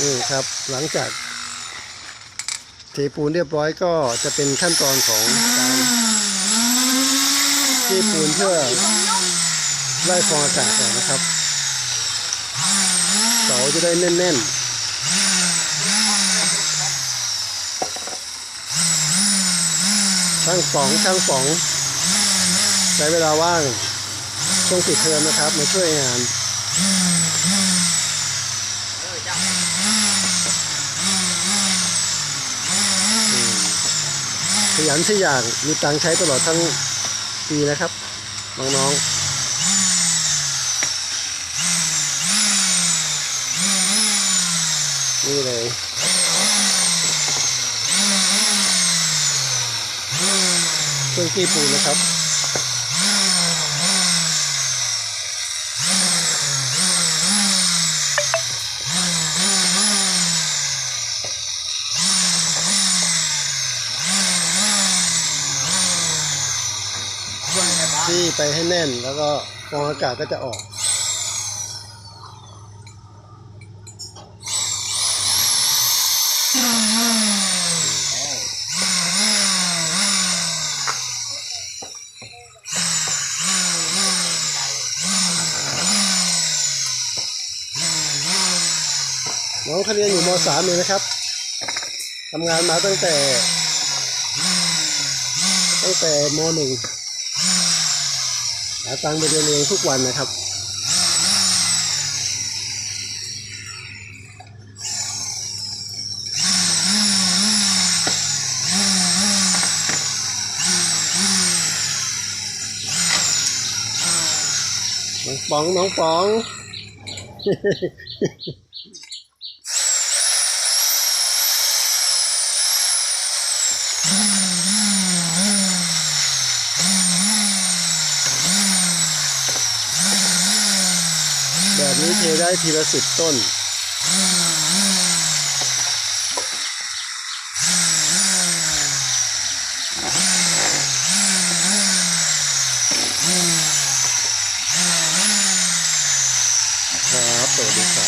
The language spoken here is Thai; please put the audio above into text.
นี่ครับหลังจากเทปูนเรียบร้อยก็จะเป็นขั้นตอนของการเทปูนเพื่อไล่ฟองอากาศออกนะครับเสาจะได้แน่นๆช่างป๋องช่างป๋องใช้เวลาว่างช่วงปิดเทอมนะครับมาช่วยงาน ขยันใช่อย่างมีตังใช้ตลอดทั้งปีนะครับ น้องๆนี่เลยเครื่องขี้ปูนะครับ ที่ไปให้แน่นแล้วก็ฟองอากาศก็จะออกน้องเขาเรียนอยู่ม .3 เองนะครับทำงานมาตั้งแต่ ตั้งแต่ม .1 หาตังค์ไปเรียนเองทุกวันนะครับน้องป๋องน้องป๋อง แบบนี้เทได้ทีละสิบต้น ครับสวัสดีครับ